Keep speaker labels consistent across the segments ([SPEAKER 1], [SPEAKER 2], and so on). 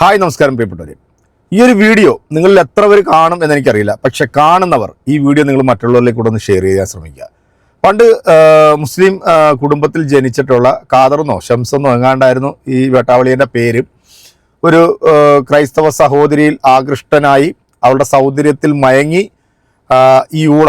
[SPEAKER 1] Hi നമസ്കാരം പ്രിയപ്പെട്ടവരെ. ഈ ഒരു വീഡിയോ നിങ്ങളിൽ എത്ര പേര് കാണും എന്ന് എനിക്കറിയില്ല. പക്ഷെ കാണുന്നവർ ഈ വീഡിയോ നിങ്ങൾ മറ്റുള്ളവരിലേക്ക് കൂടെ ഒന്ന് ഷെയർ ചെയ്യാൻ ശ്രമിക്കുക. പണ്ട് മുസ്ലിം കുടുംബത്തിൽ ജനിച്ചിട്ടുള്ള കാതറെന്നോ ഷംസെന്നോ എങ്ങാണ്ടായിരുന്നു ഈ വേട്ടാവളിയന്റെ പേര്. ഒരു ക്രൈസ്തവ സഹോദരിയിൽ ആകൃഷ്ടനായി അവളുടെ സൗന്ദര്യത്തിൽ മയങ്ങി ഈ ഊള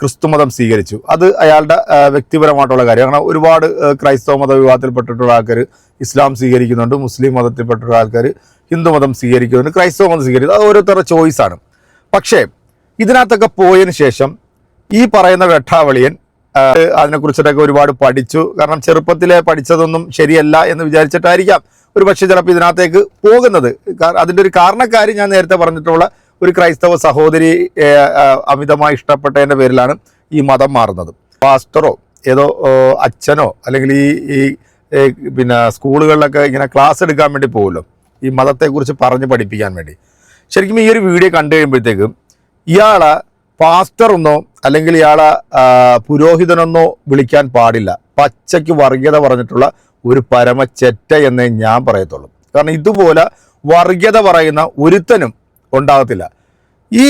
[SPEAKER 1] ക്രിസ്തുമതം സ്വീകരിച്ചു. അത് അയാളുടെ വ്യക്തിപരമായിട്ടുള്ള കാര്യം. കാരണം ഒരുപാട് ക്രൈസ്തവ മത വിഭാഗത്തിൽപ്പെട്ടിട്ടുള്ള ആൾക്കാർ ഇസ്ലാം സ്വീകരിക്കുന്നുണ്ട് മുസ്ലിം മതത്തിൽപ്പെട്ടിട്ടുള്ള ആൾക്കാർ ഹിന്ദു മതം സ്വീകരിക്കുന്നുണ്ട് ക്രൈസ്തവ മതം സ്വീകരിക്കുന്നത് അത് ഓരോരുത്തരുടെ ചോയ്സാണ് പക്ഷേ ഇതിനകത്തൊക്കെ പോയതിന് ശേഷം ഈ പറയുന്ന വെട്ടാവളിയൻ അതിനെക്കുറിച്ചിട്ടൊക്കെ ഒരുപാട് പഠിച്ചു. കാരണം ചെറുപ്പത്തിലെ പഠിച്ചതൊന്നും ശരിയല്ല എന്ന് വിചാരിച്ചിട്ടായിരിക്കാം. ഒരു പക്ഷേ ചിലപ്പോൾ ഇതിനകത്തേക്ക് പോകുന്നത്. അതിന്റെ ഒരു കാരണക്കാരി ഞാൻ നേരത്തെ പറഞ്ഞിട്ടുള്ള ഒരു ക്രൈസ്തവ സഹോദരി അമിതമായി ഇഷ്ടപ്പെട്ടതിന്റെ പേരിലാണ് ഈ മതം മാറുന്നത്. പാസ്റ്ററോ ഏതോ അച്ഛനോ അല്ലെങ്കിൽ ഈ ഈ പിന്നെ സ്കൂളുകളിലൊക്കെ ഇങ്ങനെ ക്ലാസ് എടുക്കാൻ വേണ്ടി പോകുമല്ലോ ഈ മതത്തെക്കുറിച്ച് പറഞ്ഞ് പഠിപ്പിക്കാൻ വേണ്ടി. ശരിക്കും ഈ ഒരു വീഡിയോ കണ്ടു കഴിയുമ്പോഴത്തേക്കും ഇയാളെ പാസ്റ്ററൊന്നോ അല്ലെങ്കിൽ ഇയാളെ പുരോഹിതനൊന്നോ വിളിക്കാൻ പാടില്ല. പച്ചയ്ക്ക് വർഗീയത പറഞ്ഞിട്ടുള്ള ഒരു പരമച്ചെറ്റ എന്നേ ഞാൻ പറയത്തുള്ളൂ. കാരണം ഇതുപോലെ വർഗീയത പറയുന്ന ഒരുത്തനും ഉണ്ടാകത്തില്ല. ഈ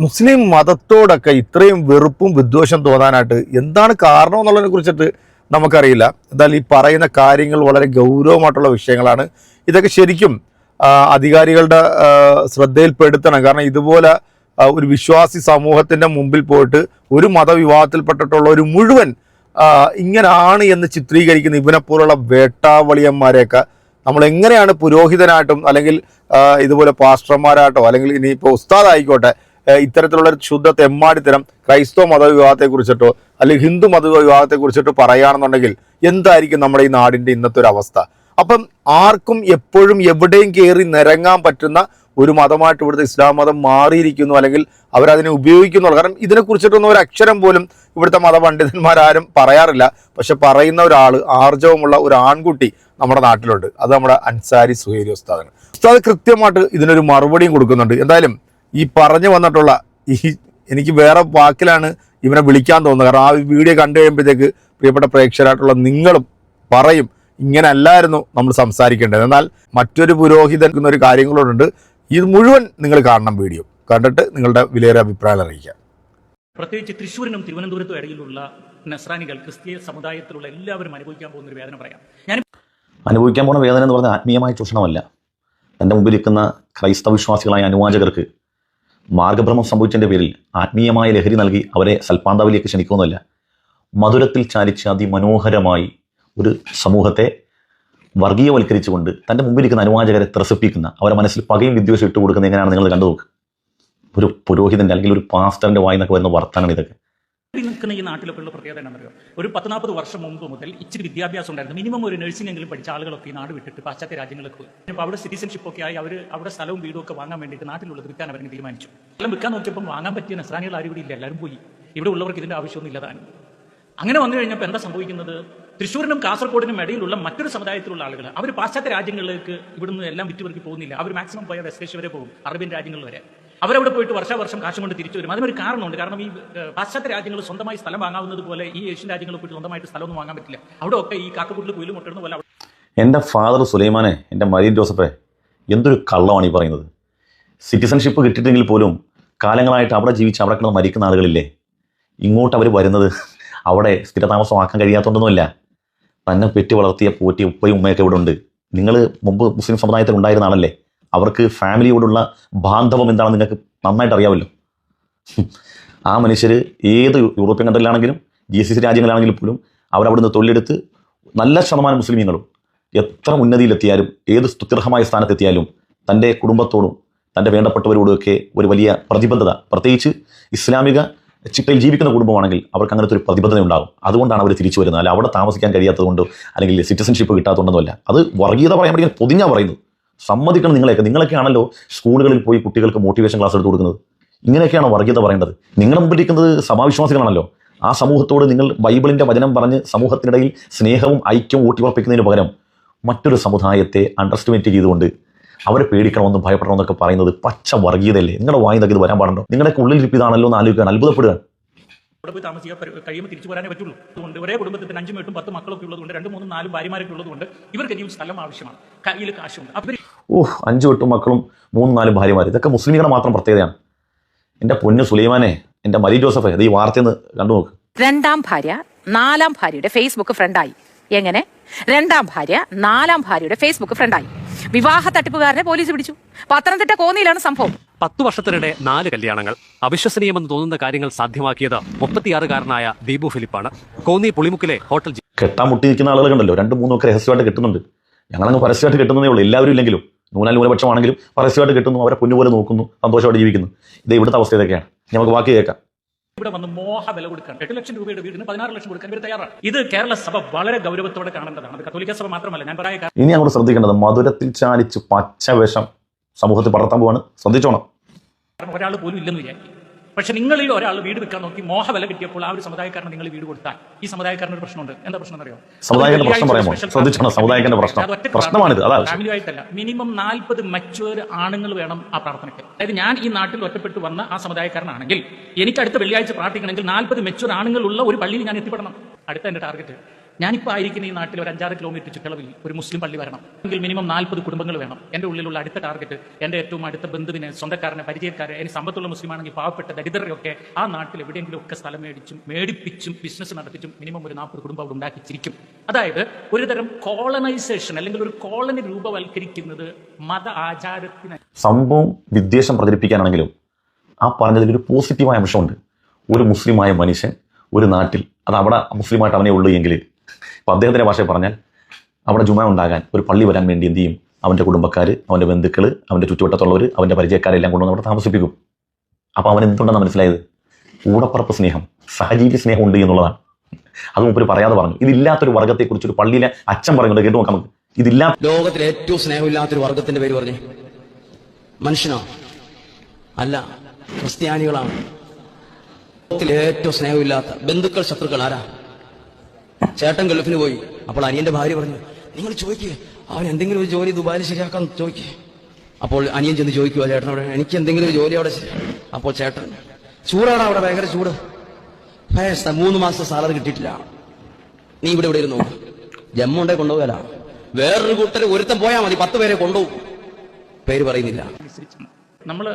[SPEAKER 1] മുസ്ലിം മതത്തോടൊക്കെ ഇത്രയും വെറുപ്പും വിദ്വേഷം തോന്നാനായിട്ട് എന്താണ് കാരണം എന്നുള്ളതിനെ കുറിച്ചിട്ട് നമുക്കറിയില്ല. എന്നാൽ ഈ പറയുന്ന കാര്യങ്ങൾ വളരെ ഗൗരവമായിട്ടുള്ള വിഷയങ്ങളാണ്. ഇതൊക്കെ ശരിക്കും അധികാരികളുടെ ശ്രദ്ധയിൽപ്പെടുത്തണം. കാരണം ഇതുപോലെ ഒരു വിശ്വാസി സമൂഹത്തിന്റെ മുമ്പിൽ പോയിട്ട് ഒരു മതവിവാഹത്തിൽപ്പെട്ടിട്ടുള്ള ഒരു മുഴുവൻ ഇങ്ങനാണ് എന്ന് ചിത്രീകരിക്കുന്ന ഇവനെപ്പോലുള്ള വേട്ടാവളിയന്മാരെയൊക്കെ നമ്മൾ എങ്ങനെയാണ് പുരോഹിതനായിട്ടും അല്ലെങ്കിൽ ഇതുപോലെ പാസ്റ്റർമാരായിട്ടോ അല്ലെങ്കിൽ ഇനിയിപ്പോൾ ഉസ്താദ് ആയിക്കോട്ടെ ഇത്തരത്തിലുള്ള ശുദ്ധ തെമ്മാടിത്തരം ക്രൈസ്തവ മതവിഭാഗത്തെ കുറിച്ചിട്ടോ അല്ലെങ്കിൽ ഹിന്ദു മതവിഭാഗത്തെ കുറിച്ചിട്ടോ പറയുകയാണെന്നുണ്ടെങ്കിൽ എന്തായിരിക്കും നമ്മുടെ ഈ നാടിന്റെ ഇന്നത്തെ ഒരു അവസ്ഥ? അപ്പം ആർക്കും എപ്പോഴും എവിടെയും കയറി നിരങ്ങാൻ പറ്റുന്ന ഒരു മതമായിട്ട് ഇവിടുത്തെ ഇസ്ലാം മതം മാറിയിരിക്കുന്നു അല്ലെങ്കിൽ അവരതിനെ ഉപയോഗിക്കുന്നു കാരണം ഇതിനെ കുറിച്ചിട്ടൊന്നും ഒരു അക്ഷരം പോലും ഇവിടുത്തെ മതപണ്ഡിതന്മാരാരും പറയാറില്ല. പക്ഷെ പറയുന്ന ഒരാൾ ആർജവമുള്ള ഒരു ആൺകുട്ടി നമ്മുടെ നാട്ടിലുണ്ട്. അത് നമ്മുടെ അൻസാരി സുഹേരി ഉസ്താദാണ് ഉസ്താദ് കൃത്യമായിട്ട് ഇതിനൊരു മറുപടിയും കൊടുക്കുന്നുണ്ട്. എന്തായാലും ഈ പറഞ്ഞു വന്നിട്ടുള്ള ഈ എനിക്ക് വേറെ വാക്കിലാണ് ഇവനെ വിളിക്കാൻ തോന്നുന്നത്. കാരണം ആ വീഡിയോ കണ്ടു കഴിയുമ്പോഴത്തേക്ക് പ്രിയപ്പെട്ട പ്രേക്ഷകരായിട്ടുള്ള നിങ്ങളും പറയും ഇങ്ങനെ അല്ലായിരുന്നു നമ്മൾ സംസാരിക്കേണ്ടത്. എന്നാൽ മറ്റൊരു പുരോഹിതൻ ഒരു കാര്യങ്ങളോടുണ്ട്. ഇത് മുഴുവൻ നിങ്ങൾ കാണണം വീഡിയോ. കണ്ടിട്ട് നിങ്ങളുടെ വിലയേറെ അഭിപ്രായം അറിയിക്കാം.
[SPEAKER 2] പ്രത്യേകിച്ച് തൃശ്ശൂരിനും തിരുവനന്തപുരത്തും ഇടയിലുള്ള നസ്രാനികൾ ക്രിസ്തീയ സമുദായത്തിലുള്ള എല്ലാവരും അനുഭവിക്കാൻ പോകുന്ന ഒരു വേദന പറയാം. ഞാൻ
[SPEAKER 3] അനുഭവിക്കാൻ പോകുന്ന വേദന എന്ന് പറഞ്ഞാൽ ആത്മീയമായ ചൂഷണമല്ല. എന്റെ മുമ്പിലിരിക്കുന്ന ക്രൈസ്തവ വിശ്വാസികളായ അനുവാചകർക്ക് മാർഗഭ്രമം സംഭവിച്ചതിന്റെ പേരിൽ ആത്മീയമായ ലഹരി നൽകി അവരെ സൽപ്പാന്താവിലേക്ക് ക്ഷണിക്കുമെന്നല്ല മധുരത്തിൽ ചാലിച്ച് അതിമനോഹരമായി ഒരു സമൂഹത്തെ വർഗീയവൽക്കരിച്ചുകൊണ്ട് തന്റെ മുമ്പിലിരിക്കുന്ന അനുവാചകരെ ത്രസിപ്പിക്കുന്ന അവരെ മനസ്സിൽ പകയും വിദ്വേഷം ഇട്ട് കൊടുക്കുന്ന എങ്ങനെയാണ് നിങ്ങൾ കണ്ടു നോക്ക്. ഒരു പുരോഹിതന്റെ അല്ലെങ്കിൽ ഒരു പാസ്റ്ററിന്റെ വായിന്നൊക്കെ വരുന്ന വർത്തമാനം ഇതൊക്കെ.
[SPEAKER 2] നിൽക്കുന്ന ഈ നാട്ടിലൊക്കെ ഉള്ള പ്രത്യേകത എന്താണെന്നറിയോ? ഒരു പത്ത് നാൽപ്പത് വർഷം മുമ്പ് മുതൽ ഇച്ചിരി വിദ്യാഭ്യാസം ഉണ്ടായിരുന്നു. മിനിമം ഒരു നഴ്സിംഗ് എങ്കിലും പഠിച്ച ആളുകളൊക്കെ ഈ നാട് വിട്ടിട്ട് പാശ്ചാത്യ രാജ്യങ്ങൾക്ക് പോയി. അപ്പോൾ അവിടെ സിറ്റിസൺഷിപ്പ് ഒക്കെ ആയി അവർ അവിടെ സ്ഥലവും വീടും ഒക്കെ വാങ്ങാൻ വേണ്ടിയിട്ട് നാട്ടിലുള്ളത് വിൽക്കാൻ അവരെ തീരുമാനിച്ചു. എല്ലാം വിൽക്കാൻ നോക്കിയപ്പോൾ വാങ്ങാൻ പറ്റിയ നസ്രാനികൾ ആരും കൂടി ഇല്ല. എല്ലാവരും പോയി. ഇവിടെ ഉള്ളവർക്ക് ഇതിന്റെ ആവശ്യമൊന്നും ഇല്ലതാണ് അങ്ങനെ വന്നു കഴിഞ്ഞപ്പോൾ എന്താ സംഭവിക്കുന്നത്? തൃശ്ശൂരിനും കാസർഗോഡിനും ഇടയിലുള്ള മറ്റൊരു സമുദായത്തിലുള്ള ആളുകൾ അവർ പാശ്ചാത്യ രാജ്യങ്ങളിലേക്ക് ഇവിടുന്ന് എല്ലാം വിറ്റുപെറുക്കി പോകുന്നില്ല. അവർ മാക്സിമം പോയ വെസ്റ്റേഷ്യ വരെ പോകും. അറേബ്യൻ രാജ്യങ്ങൾ വരെ. അവരവിടെ പോയിട്ട് വർഷാവർഷം കാശും കൊണ്ട് തിരിച്ചു വരും. അതിനൊരു കാരണമുണ്ട്. കാരണം ഈ പാശ്ചാത്യ രാജ്യങ്ങൾ സ്വന്തമായി സ്ഥലം വാങ്ങാവുന്നത് പോലെ ഈ ഏഷ്യൻ രാജ്യങ്ങൾ പോയിട്ട് സ്വന്തമായിട്ട് സ്ഥലമൊന്നും വാങ്ങാൻ പറ്റില്ല. അവിടെ ഒക്കെ ഈ കാക്കക്കൂട്ടിൽ കുയിലും മുട്ടുന്ന പോലെ
[SPEAKER 3] എന്റെ ഫാദർ സുലൈമാനെ എന്റെ മരിയൻ ജോസഫെ എന്തൊരു കള്ളമാണ് ഈ പറയുന്നത്. സിറ്റിസൺഷിപ്പ് കിട്ടിയിട്ടെങ്കിൽ പോലും കാലങ്ങളായിട്ട് അവിടെ ജീവിച്ച് അവിടെ കിടന്ന് മരിക്കുന്ന ആളുകളില്ലേ? ഇങ്ങോട്ട് അവർ വരുന്നത് അവിടെ സ്ഥിരതാമസമാക്കാൻ കഴിയാത്തതൊന്നുമല്ല തന്നെ പെറ്റി വളർത്തിയ പോറ്റിയ ഉപ്പയും ഉമ്മയൊക്കെ ഇവിടെ ഉണ്ട്. നിങ്ങൾ മുമ്പ് മുസ്ലിം സമുദായത്തിൽ ഉണ്ടായിരുന്ന ആളല്ലേ? അവർക്ക് ഫാമിലിയോടുള്ള ബാന്ധവം എന്താണെന്ന് നിങ്ങൾക്ക് നന്നായിട്ട് അറിയാമല്ലോ. ആ മനുഷ്യർ ഏത് യൂറോപ്യൻ കൺട്രിയിലാണെങ്കിലും ജി സി സി രാജ്യങ്ങളിലാണെങ്കിലും പോലും അവരവിടുന്ന് തൊഴിലെടുത്ത് നല്ല ശതമാനം മുസ്ലിമീങ്ങളും എത്ര ഉന്നതിയിലെത്തിയാലും ഏത് സ്തുത്യർഹമായ സ്ഥാനത്തെത്തിയാലും തന്റെ കുടുംബത്തോടും തന്റെ വേണ്ടപ്പെട്ടവരോടുമൊക്കെ ഒരു വലിയ പ്രതിബദ്ധത. പ്രത്യേകിച്ച് ഇസ്ലാമിക ചിട്ടയിൽ ജീവിക്കുന്ന കുടുംബമാണെങ്കിൽ അവർക്ക് അങ്ങനത്തെ ഒരു പ്രതിബദ്ധത ഉണ്ടാകും. അതുകൊണ്ടാണ് അവർ തിരിച്ചു വരുന്നത്. അല്ല അവിടെ താമസിക്കാൻ കഴിയാത്തതുകൊണ്ടോ അല്ലെങ്കിൽ സിറ്റിസൺഷിപ്പ് കിട്ടാത്തതുകൊണ്ടൊന്നുമല്ല. അത് വർഗീയത പറയാൻ പറ്റിയാൽ പൊതിഞ്ഞാണ് പൊതിഞ്ഞാ പറയുന്നത്. സമ്മതിക്കണം നിങ്ങളെയൊക്കെ. നിങ്ങളൊക്കെ ആണല്ലോ സ്കൂളുകളിൽ പോയി കുട്ടികൾക്ക് മോട്ടിവേഷൻ ക്ലാസ് എടുത്ത് കൊടുക്കുന്നത്. ഇങ്ങനെയൊക്കെയാണ് വർഗീയത പറയേണ്ടത്? നിങ്ങളുടെ മുമ്പിലിരിക്കുന്നത് സമാവിശ്വാസികളാണല്ലോ. ആ സമൂഹത്തോട് നിങ്ങൾ ബൈബിളിന്റെ വചനം പറഞ്ഞ് സമൂഹത്തിനിടയിൽ സ്നേഹവും ഐക്യവും ഊട്ടിയുറപ്പിക്കുന്നതിന് പകരം മറ്റൊരു സമുദായത്തെ അണ്ടർസ്റ്റിമേറ്റ് ചെയ്തുകൊണ്ട് അവരെ പേടിക്കണമെന്നും ഭയപ്പെടണമെന്നൊക്കെ പറയുന്നത് പച്ച വർഗീയതയല്ലേ? നിങ്ങളുടെ വായി ഇത് വരാൻ പാടുണ്ടോ? നിങ്ങളുടെ ഉള്ളിൽ ഇരിപ്പിതാണല്ലോ എന്ന് ആലോചിക്കാൻ അത്ഭുതപ്പെടുക
[SPEAKER 2] അവിടെ പോയി താമസിക്കാൻ കഴിയുമ്പോൾ തിരിച്ചു വരാനേ പറ്റുള്ളൂ. അതുകൊണ്ട് ഒരേ കുടുംബത്തിൽ അഞ്ചും എട്ടും പത്ത് മക്കളൊക്കെ ഉള്ളതുകൊണ്ട് രണ്ട് മൂന്നും നാലും ഭാര്യമാരൊക്കെ ഉള്ളതുകൊണ്ട് ഇവർക്ക് ഇനിയും സ്ഥലം ആവശ്യമാണ്. കയ്യിൽ കാശുണ്ട്. അപ്പം
[SPEAKER 3] ഓഹ് അഞ്ചു എട്ടും മക്കളും മൂന്നും നാലും ഭാര്യമാർ ഇതൊക്കെ മുസ്ലിങ്ങളുടെ മാത്രം പ്രത്യേകതയാണ്. എന്റെ പൊന്നു സുലൈമാനെ എന്റെ മരി ജോസഫ് ഇത് ഈ വാർത്തയെന്ന് കണ്ടു നോക്ക്.
[SPEAKER 4] രണ്ടാം ഭാര്യ നാലാം ഭാര്യയുടെ ഫേസ്ബുക്ക് ഫ്രണ്ടായി എങ്ങനെ? രണ്ടാം ഭാര്യ നാലാം ഭാര്യയുടെ ഫേസ്ബുക്ക് ഫ്രണ്ടായി വിവാഹ തട്ടിപ്പുകാരനെ പോലീസ് പിടിച്ചു. പത്തനംതിട്ട കോന്നിയിലാണ് സംഭവം.
[SPEAKER 5] പത്തു വർഷത്തിനിടെ നാല് കല്യാണങ്ങൾ. അവിശ്വസനീയമെന്ന് തോന്നുന്ന കാര്യങ്ങൾ സാധ്യമാക്കിയത് മുപ്പത്തിയാറുകാരനായ ദീപു ഫിലിപ്പാണ്. കോന്നി പുളിമുക്കിലെ ഹോട്ടൽ ജി-
[SPEAKER 3] കെട്ടാൻ മുട്ടിയിരിക്കുന്ന ആളുകൾ കണ്ടല്ലോ. രണ്ട് മൂന്നും ഒക്കെ രഹസ്യമായിട്ട് കിട്ടുന്നുണ്ട്. ഞങ്ങളങ്ങ് പരസ്യമായിട്ട് കിട്ടുന്നതേ ഉള്ളൂ. എല്ലാവരും ഇല്ലെങ്കിലും നൂലാൽ ന്യൂനപക്ഷമാണെങ്കിലും പരസ്യമായിട്ട് കിട്ടുന്നു. അവരെ പൊന്നുപോലെ നോക്കുന്നു സന്തോഷമായിട്ട് ജീവിക്കുന്നു. ഇത് ഇവിടുത്തെ അവസ്ഥ ഇതൊക്കെയാണ്. നമുക്ക് ബാക്കി കേൾക്കാം.
[SPEAKER 2] ഇവിടെ വന്ന് മോഹ വില കൊടുക്കാൻ എട്ട് ലക്ഷം രൂപയുടെ വീടിന് പതിനാറ് ലക്ഷം കൊടുക്കാൻ ഇവർ തയ്യാറാണ്. ഇത് കേരള സഭ വളരെ ഗൗരവത്തോടെ കാണേണ്ടതാണ്. അത് കത്തോലിക്ക സഭ മാത്രമല്ല ഞാൻ പറയാം
[SPEAKER 3] ഇനി അങ്ങോട്ട് ശ്രദ്ധിക്കേണ്ടത് മധുരത്തിൽ ചാലിച്ച് പച്ചവേഷം സമൂഹത്തിൽ പടർത്താൻ പോവാണ്. ശ്രദ്ധിച്ചോണം.
[SPEAKER 2] കാരണം ഒരാൾ പോലും ഇല്ലെന്ന് വിചാരിക്കും പക്ഷെ നിങ്ങളിൽ ഒരാൾ വീട് വെക്കാൻ നോക്കി മോഹവല കിട്ടിയപ്പോൾ ആ ഒരു സമുദായക്കാരന് നിങ്ങൾ വീട് കൊടുത്താൽ ഈ സമുദായക്കാരന് ഒരു പ്രശ്നമുണ്ട്. എന്താ പ്രശ്നം അറിയോ
[SPEAKER 3] സമുദായത്തിന്റെ പ്രശ്നം പറയാമോ? ശ്രദ്ധിച്ചോണം. സമുദായത്തിന്റെ പ്രശ്നം. പ്രശ്നമാണിത്. അതാ.
[SPEAKER 2] ഫാമിലി ആയിട്ടല്ല. മിനിമം നാൽപ്പത് മച്ചുവർ ആണുങ്ങൾ വേണം ആ പ്രാർത്ഥനയ്ക്ക്. അതായത് ഞാൻ ഈ നാട്ടിൽ ഒറ്റപ്പെട്ട് വന്ന ആ സമുദായക്കാരനാണെങ്കിൽ എനിക്ക് അടുത്ത വെള്ളിയാഴ്ച പ്രാർത്ഥിക്കണമെങ്കിൽ നാൽപ്പത് മെച്ചുവർ ആണുങ്ങളുള്ള ഒരു പള്ളിയിൽ ഞാൻ എത്തിപ്പെടണം. അടുത്ത എന്റെ ടാർഗറ്റ് ഞാനിപ്പോൾ ആയിരിക്കുന്ന ഈ നാട്ടിൽ ഒരു അഞ്ചാറ് കിലോമീറ്റർ ചുറ്റളവിൽ ഒരു മുസ്ലിം പള്ളി വരണം. എങ്കിൽ മിനിമം നാൽപ്പത് കുടുംബങ്ങൾ വേണം. എന്റെ ഉള്ളിലുള്ള അടുത്ത ടാർഗറ്റ് എന്റെ ഏറ്റവും അടുത്ത ബന്ധുവിനെ സ്വന്തക്കാരനെ പരിചയക്കാരെ എനിക്ക് സമ്പത്തുള്ള മുസ്ലിമാണെങ്കിൽ പാവപ്പെട്ട ദരിദ്രരെയൊക്കെ ആ നാട്ടിൽ എവിടെയെങ്കിലും ഒക്കെ സ്ഥലം മേടിച്ചും മേടിപ്പിച്ചും ബിസിനസ് നടത്തിച്ചും മിനിമം ഒരു നാൽപ്പത് കുടുംബം അവിടെ ഉണ്ടാക്കിച്ചിരിക്കും. അതായത് ഒരുതരം കോളനൈസേഷൻ അല്ലെങ്കിൽ ഒരു കോളനി രൂപവൽക്കരിക്കുന്നത് മത ആചാരത്തിന്
[SPEAKER 3] സംഭവം വിദ്വേഷം പ്രചരിപ്പിക്കാനാണെങ്കിലും ആ പറഞ്ഞതിൽ ഒരു പോസിറ്റീവായ അംശമുണ്ട്. ഒരു മുസ്ലിമായ മനുഷ്യൻ ഒരു നാട്ടിൽ അത് അവിടെ മുസ്ലിമായിട്ട് അവനെ ഉള്ളൂ എങ്കിൽ ഇപ്പം അദ്ദേഹത്തിന്റെ ഭാഷയിൽ പറഞ്ഞാൽ അവിടെ ജുമ ഉണ്ടാകാൻ ഒരു പള്ളി വരാൻ വേണ്ടി എന്ത് ചെയ്യും? അവന്റെ കുടുംബക്കാർ അവന്റെ ബന്ധുക്കൾ അവന്റെ ചുറ്റുവട്ടത്തുള്ളവർ അവന്റെ പരിചയക്കാരെല്ലാം കൊണ്ടുവന്ന് അവിടെ താമസിപ്പിക്കും. അപ്പോൾ അവൻ എന്തുകൊണ്ടാണ് മനസ്സിലായത്? കൂടപ്പറപ്പ് സ്നേഹം സഹജീവി സ്നേഹം ഉണ്ട് എന്നുള്ളതാണ്. അത് മുമ്പ് പറയാതെ പറഞ്ഞു. ഇതില്ലാത്തൊരു വർഗത്തെക്കുറിച്ച് ഒരു പള്ളിയിലെ അച്ഛൻ പറയുന്നത് കേട്ട് നോക്കാം നമുക്ക്. ഇതില്ലാ
[SPEAKER 6] ലോകത്തിലെ ഏറ്റവും സ്നേഹമില്ലാത്തൊരു വർഗത്തിന്റെ പേര് പറഞ്ഞു. മനുഷ്യനോ? അല്ല ക്രിസ്ത്യാനികളാണ്. ലോകത്തിലെ ഏറ്റവും സ്നേഹമില്ലാത്ത ബന്ധുക്കൾ ശത്രുക്കൾ ആരാ? ചേട്ടൻ ഗൾഫിന് പോയി. അപ്പോൾ അനിയന്റെ ഭാര്യ പറഞ്ഞു നിങ്ങൾ ചോദിക്കുക അവൻ എന്തെങ്കിലും ഒരു ജോലി ദുബായിൽ ശരിയാക്കാൻ ചോദിക്കുക അപ്പോൾ അനിയൻ ചെന്ന് ചോദിക്കുക അവിടെ എനിക്ക് എന്തെങ്കിലും ഒരു ജോലി അവിടെ അപ്പോൾ ചേട്ടൻ ചൂടാണ് അവിടെ ഭയങ്കര ചൂട്. മൂന്ന് മാസം സാലറി കിട്ടിയിട്ടില്ല. നീ ഇവിടെ ഇവിടെ ഇരുന്നു ജമ്മുണ്ടേ കൊണ്ടുപോകല വേറൊരു കൂട്ടർ ഒരുത്തം പോയാൽ മതി പത്ത് പേരെ കൊണ്ടുപോകും. പേര് പറയുന്നില്ല.
[SPEAKER 2] നമ്മൾ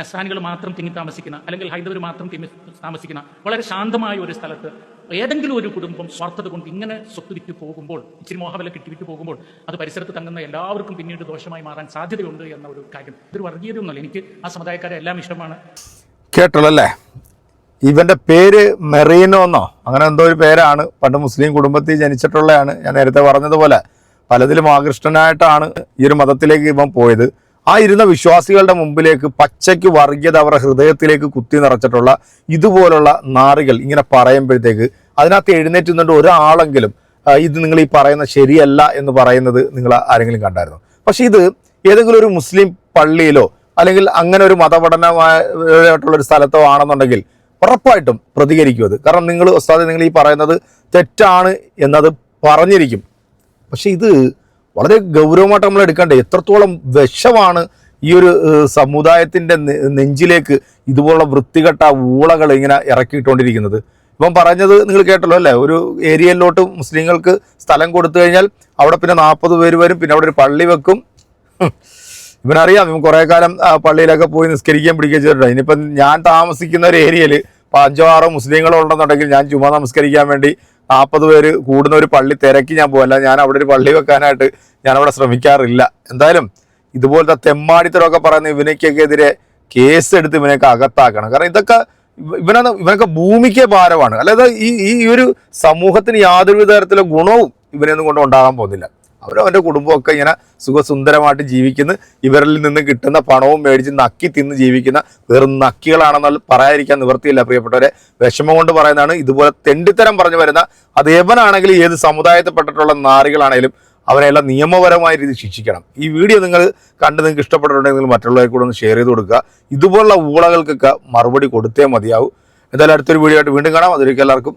[SPEAKER 2] നസാനികൾ മാത്രം തിങ്ങി താമസിക്കുന്ന അല്ലെങ്കിൽ ഹൈന്ദവർ മാത്രം തിങ്ങി താമസിക്കുന്ന വളരെ ശാന്തമായ ഒരു സ്ഥലത്ത് ഏതെങ്കിലും ഒരു കുടുംബം സ്വാർത്ഥത കൊണ്ട് ഇങ്ങനെ സ്വത്ത് വിറ്റ് പോകുമ്പോൾ ഇച്ചിരി മോഹവില കിട്ടി വിറ്റ് പോകുമ്പോൾ അത് പരിസരത്ത് തങ്ങുന്ന എല്ലാവർക്കും പിന്നീട് ദോഷമായി മാറാൻ സാധ്യതയുണ്ട് എന്ന ഒരു കാര്യം. ഇതൊരു വർഗീയതയൊന്നുമല്ല. എനിക്ക് ആ സമുദായക്കാരെ എല്ലാം ഇഷ്ടമാണ്.
[SPEAKER 1] കേട്ടല്ലേ ഇവന്റെ പേര് മെറീനോ എന്നോ. അങ്ങനെ എന്തോ ഒരു പേരാണ്. പണ്ട് മുസ്ലിം കുടുംബത്തിൽ ജനിച്ചിട്ടുള്ളതാണ് ഞാൻ നേരത്തെ പറഞ്ഞതുപോലെ പലതിലും ആകൃഷ്ടനായിട്ടാണ് ഈ ഒരു മതത്തിലേക്ക് ഇവൻ പോയത്. ആ ഇരുന്ന വിശ്വാസികളുടെ മുമ്പിലേക്ക് പച്ചയ്ക്ക് വർഗീയത അവരുടെ ഹൃദയത്തിലേക്ക് കുത്തി നിറച്ചിട്ടുള്ള ഇതുപോലുള്ള നാറികൾ ഇങ്ങനെ പറയുമ്പോഴത്തേക്ക് അതിനകത്ത് എഴുന്നേറ്റ് നിന്നുകൊണ്ട് ഒരാളെങ്കിലും ഇത് നിങ്ങൾ ഈ പറയുന്ന ശരിയല്ല എന്ന് പറയുന്നത് നിങ്ങൾ ആരെങ്കിലും കണ്ടായിരുന്നു? പക്ഷെ ഇത് ഏതെങ്കിലും ഒരു മുസ്ലിം പള്ളിയിലോ അല്ലെങ്കിൽ അങ്ങനെ ഒരു മതപഠനമായിട്ടുള്ള ഒരു സ്ഥലത്തോ ആണെന്നുണ്ടെങ്കിൽ ഉറപ്പായിട്ടും പ്രതികരിക്കും അത്. കാരണം നിങ്ങൾ ഉസ്താദ് നിങ്ങൾ ഈ പറയുന്നത് തെറ്റാണ് എന്നത് പറഞ്ഞിരിക്കും. പക്ഷെ ഇത് വളരെ ഗൗരവമായിട്ട് നമ്മൾ എടുക്കേണ്ടത് എത്രത്തോളം വിഷമാണ് ഈ ഒരു സമുദായത്തിന്റെ നെഞ്ചിലേക്ക് ഇതുപോലുള്ള വൃത്തികെട്ട ഊളകൾ ഇങ്ങനെ ഇറക്കിയിട്ടുകൊണ്ടിരിക്കുന്നത് ഇപ്പം പറഞ്ഞത് നിങ്ങൾ കേട്ടല്ലോ അല്ലേ? ഒരു ഏരിയയിലോട്ട് മുസ്ലിങ്ങൾക്ക് സ്ഥലം കൊടുത്തു കഴിഞ്ഞാൽ അവിടെ പിന്നെ നാൽപ്പത് പേര് വരും പിന്നെ അവിടെ ഒരു പള്ളി വെക്കും. ഇവനറിയാം ഇവൻ കുറേ കാലം പള്ളിയിലൊക്കെ പോയി നിസ്കരിക്കാൻ പിടിക്കുകയും ചെയ്തിട്ടുണ്ട്. ഇനിയിപ്പം ഞാൻ താമസിക്കുന്ന ഒരു ഏരിയയിൽ അഞ്ചോ ആറോ മുസ്ലിങ്ങളോ ഉണ്ടെന്നുണ്ടെങ്കിൽ ഞാൻ ചുമ നമസ്കരിക്കാൻ വേണ്ടി നാൽപ്പത് പേര് കൂടുന്ന ഒരു പള്ളി തിരക്കി ഞാൻ പോകല്ല ഞാൻ അവിടെ ഒരു പള്ളി വെക്കാനായിട്ട് ഞാൻ അവിടെ ശ്രമിക്കാറില്ല. എന്തായാലും ഇതുപോലത്തെ തെമ്മാടിത്തരമൊക്കെ പറയുന്ന ഇവനക്കെതിരെ കേസ് എടുത്ത് ഇവനൊക്കെ അകത്താക്കണം. കാരണം ഇതൊക്കെ ഇവന ഇവനൊക്കെ ഭൂമിക്ക് ഭാരമാണ് അല്ലാതെ ഈ ഈ ഒരു സമൂഹത്തിന് യാതൊരു തരത്തിലുള്ള ഗുണവും ഇവനൊന്നും കൊണ്ട് ഉണ്ടാകാൻ പോകുന്നില്ല. അവരവന്റെ കുടുംബമൊക്കെ ഇങ്ങനെ സുഖസുന്ദരമായിട്ട് ജീവിക്കുന്നു. ഇവരിൽ നിന്ന് കിട്ടുന്ന പണവും മേടിച്ച് നക്കി തിന്ന് ജീവിക്കുന്ന വെറും നക്കികളാണെന്നുള്ള പറയാതിരിക്കാൻ നിവൃത്തിയില്ല പ്രിയപ്പെട്ടവരെ. വിഷമം കൊണ്ട് പറയുന്നതാണ് ഇതുപോലെ തെണ്ടിത്തരം പറഞ്ഞു വരുന്ന അത് ഏത് സമുദായത്തിൽപ്പെട്ടിട്ടുള്ള നാറികളാണെങ്കിലും അവരെല്ലാം നിയമപരമായ രീതിയിൽ ശിക്ഷിക്കണം. ഈ വീഡിയോ നിങ്ങൾ കണ്ട് നിങ്ങൾക്ക് ഇഷ്ടപ്പെട്ടിട്ടുണ്ടെങ്കിൽ മറ്റുള്ളവരെ കൂടെ ഒന്ന് ഷെയർ ചെയ്ത് കൊടുക്കുക. ഇതുപോലുള്ള ഊളകൾക്കൊക്കെ മറുപടി കൊടുത്തേ മതിയാവും. എന്തായാലും അടുത്തൊരു വീഡിയോ ആയിട്ട് വീണ്ടും കാണാം. അതിലേക്ക് എല്ലാവർക്കും